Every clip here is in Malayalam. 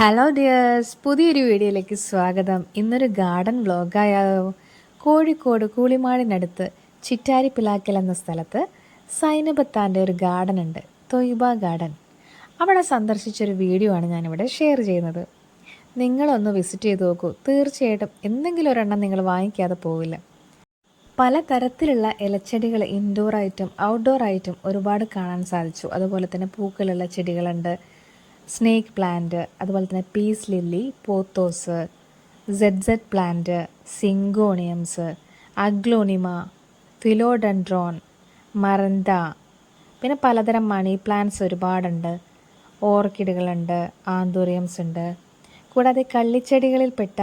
ഹലോ ഡിയേഴ്സ് പുതിയൊരു വീഡിയോയിലേക്ക് സ്വാഗതം. ഇന്നൊരു ഗാർഡൻ വ്ലോഗായോ കോഴിക്കോട് കൂളിമാടിനടുത്ത് ചിറ്റാരി പിലാക്കൽ എന്ന സ്ഥലത്ത് സൈനബത്താന്റെ ഒരു ഗാർഡൻ ഉണ്ട്. തൊയ്ബ ഗാർഡൻ. അവിടെ സന്ദർശിച്ചൊരു വീഡിയോ ആണ് ഞാനിവിടെ ഷെയർ ചെയ്യുന്നത്. നിങ്ങളൊന്ന് വിസിറ്റ് ചെയ്ത് നോക്കൂ. തീർച്ചയായിട്ടും എന്തെങ്കിലും ഒരെണ്ണം നിങ്ങൾ വാങ്ങിക്കാതെ പോവില്ല. പലതരത്തിലുള്ള ഇലച്ചെടികൾ ഇൻഡോർ ആയിട്ടും ഔട്ട്ഡോർ ആയിട്ടും ഒരുപാട് കാണാൻ സാധിച്ചു. അതുപോലെ തന്നെ പൂക്കളുള്ള ചെടികളുണ്ട്. സ്നേക്ക് പ്ലാന്റ് അതുപോലെ തന്നെ peace lily pothos Z Z plant syngoniums aglaonema philodendron maranta പിന്നെ പലതരം മണി പ്ലാന്റ്സ് ഒരുപാടുണ്ട്. ഓർക്കിഡുകളുണ്ട് ആന്തൂറിയംസ് ഉണ്ട് കൂടാതെ കള്ളിച്ചെടികളിൽപ്പെട്ട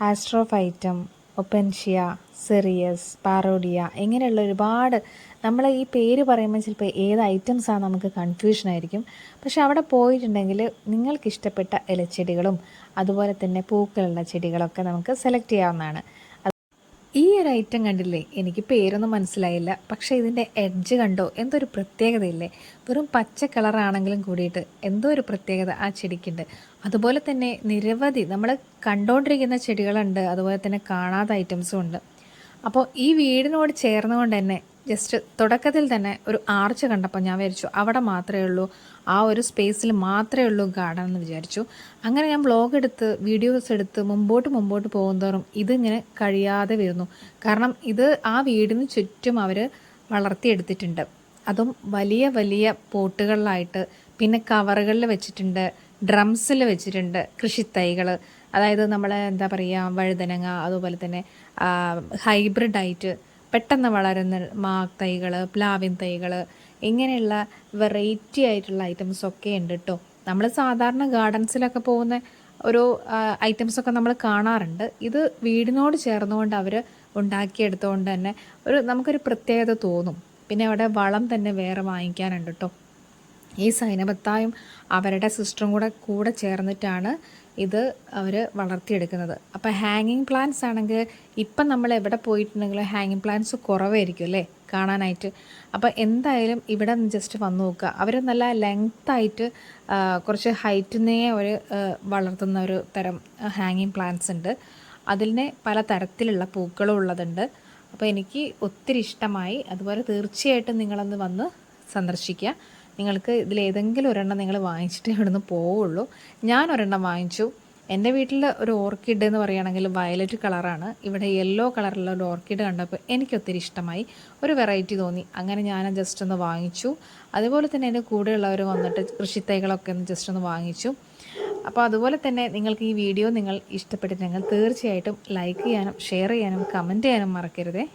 ആസ്ട്രോഫൈറ്റം ഒപ്പൻഷ്യ സെറിയസ് പാറോഡിയ ഇങ്ങനെയുള്ള ഒരുപാട് നമ്മൾ ഈ പേര് പറയുമ്പോൾ ചിലപ്പോൾ ഏത് ഐറ്റംസാണ് നമുക്ക് കൺഫ്യൂഷൻ ആയിരിക്കും. പക്ഷെ അവിടെ പോയിട്ടുണ്ടെങ്കിൽ നിങ്ങൾക്ക് ഇഷ്ടപ്പെട്ട ഇലച്ചെടികളും അതുപോലെ തന്നെ പൂക്കളുള്ള ചെടികളൊക്കെ നമുക്ക് സെലക്ട് ചെയ്യാവുന്നതാണ്. ഈ ഒരു ഐറ്റം കണ്ടില്ലേ? എനിക്ക് പേരൊന്നും മനസ്സിലായില്ല. പക്ഷേ ഇതിന്റെ എഡ്ജ് കണ്ടോ? എന്തോ ഒരു പ്രത്യേകതയില്ലേ? വെറും പച്ച കളറാണെങ്കിലും കൂടിയിട്ട് എന്തോ ഒരു പ്രത്യേകത ആ ചെടിക്കുണ്ട്. അതുപോലെ തന്നെ നിരവധി നമ്മൾ കണ്ടുകൊണ്ടിരിക്കുന്ന ചെടികളുണ്ട്. അതുപോലെ തന്നെ കാണാത്ത ഐറ്റംസും ഉണ്ട്. അപ്പോൾ ഈ വീടിനോട് ചേർന്നുകൊണ്ട് തന്നെ ജസ്റ്റ് തുടക്കത്തിൽ തന്നെ ഒരു ആർച്ച് കണ്ടപ്പോൾ ഞാൻ വിചാരിച്ചു അവിടെ മാത്രമേ ഉള്ളൂ ആ ഒരു സ്പേസിൽ മാത്രമേ ഉള്ളൂ ഗാർഡൻ എന്ന് വിചാരിച്ചു. അങ്ങനെ ഞാൻ വ്ളോഗ് എടുത്ത് വീഡിയോസ് എടുത്ത് മുമ്പോട്ട് മുമ്പോട്ട് പോകുന്തോറും ഇതിങ്ങനെ കഴിയാതെ വരുന്നു. കാരണം ഇത് ആ വീടിന് ചുറ്റും അവർ വളർത്തിയെടുത്തിട്ടുണ്ട്. അതും വലിയ വലിയ പോട്ടുകളിലായിട്ട് പിന്നെ കവറുകളിൽ വെച്ചിട്ടുണ്ട് ഡ്രംസിൽ വെച്ചിട്ടുണ്ട് കൃഷിത്തൈകൾ അതായത് നമ്മൾ എന്താ പറയുക വഴുതനങ്ങ അതുപോലെ തന്നെ ഹൈബ്രിഡായിട്ട് പെട്ടെന്ന് വളരുന്ന മാ തൈകൾ പ്ലാവിൻ തൈകൾ ഇങ്ങനെയുള്ള വെറൈറ്റി ആയിട്ടുള്ള ഐറ്റംസ് ഒക്കെ ഉണ്ട് കേട്ടോ നമ്മൾ സാധാരണ ഗാർഡൻസിലൊക്കെ പോകുന്ന ഒരു ഐറ്റംസൊക്കെ നമ്മൾ കാണാറുണ്ട്. ഇത് വീടിനോട് ചേർന്നുകൊണ്ട് അവർ ഉണ്ടാക്കിയെടുത്തുകൊണ്ട് തന്നെ ഒരു നമുക്കൊരു പ്രത്യേകത തോന്നും. പിന്നെ അവിടെ വളം തന്നെ വേറെ വാങ്ങിക്കാനുണ്ട് കേട്ടോ ഈ സൈനബത്തായും അവരുടെ സിസ്റ്ററും കൂടെ കൂടെ ചേർന്നിട്ടാണ് ഇത് അവർ വളർത്തിയെടുക്കുന്നത്. അപ്പോൾ ഹാങ്ങിങ് പ്ലാന്റ്സ് ആണെങ്കിൽ ഇപ്പം നമ്മൾ എവിടെ പോയിട്ടുണ്ടെങ്കിലും ഹാങ്ങിങ് പ്ലാന്റ്സ് കുറവായിരിക്കും അല്ലേ? കാണാനായിട്ട്. അപ്പോൾ എന്തായാലും ഇവിടെ ജസ്റ്റ് വന്നു നോക്കുക. അവർ നല്ല ലെങ്ത്തായിട്ട് കുറച്ച് ഹൈറ്റിനെ ഒരു വളർത്തുന്ന ഒരു തരം ഹാങ്ങിങ് പ്ലാന്റ്സ് ഉണ്ട്. അതിനെ പല തരത്തിലുള്ള പൂക്കളും ഉള്ളതുണ്ട്. അപ്പോൾ എനിക്ക് ഒത്തിരി ഇഷ്ടമായി. അതുപോലെ തീർച്ചയായിട്ടും നിങ്ങളൊന്ന് വന്ന് സന്ദർശിക്കുക. നിങ്ങൾക്ക് ഇതിലേതെങ്കിലും ഒരെണ്ണം നിങ്ങൾ വാങ്ങിച്ചിട്ട് ഇവിടെ നിന്ന് പോവുള്ളൂ. ഞാൻ ഒരെണ്ണം വാങ്ങിച്ചു. എന്റെ വീട്ടിൽ ഒരു ഓർക്കിഡ് എന്ന് പറയുകയാണെങ്കിൽ വയലറ്റ് കളറാണ്. ഇവിടെ യെല്ലോ കളറുള്ള ഒരു ഓർക്കിഡ് കണ്ടപ്പോൾ എനിക്ക് ഒത്തിരി ഇഷ്ടമായി. ഒരു വെറൈറ്റി തോന്നി. അങ്ങനെ ഞാൻ ജസ്റ്റ് ഒന്ന് വാങ്ങിച്ചു. അതുപോലെ തന്നെ എന്റെ കൂടെയുള്ളവർ വന്നിട്ട് കൃഷിത്തൈകളൊക്കെ ഒന്ന് ജസ്റ്റ് ഒന്ന് വാങ്ങിച്ചു. അപ്പോൾ അതുപോലെ തന്നെ നിങ്ങൾക്ക് ഈ വീഡിയോ നിങ്ങൾ ഇഷ്ടപ്പെട്ടിട്ടുണ്ടെങ്കിൽ തീർച്ചയായിട്ടും ലൈക്ക് ചെയ്യാനും ഷെയർ ചെയ്യാനും കമന്റ് ചെയ്യാനും മറക്കരുതേ.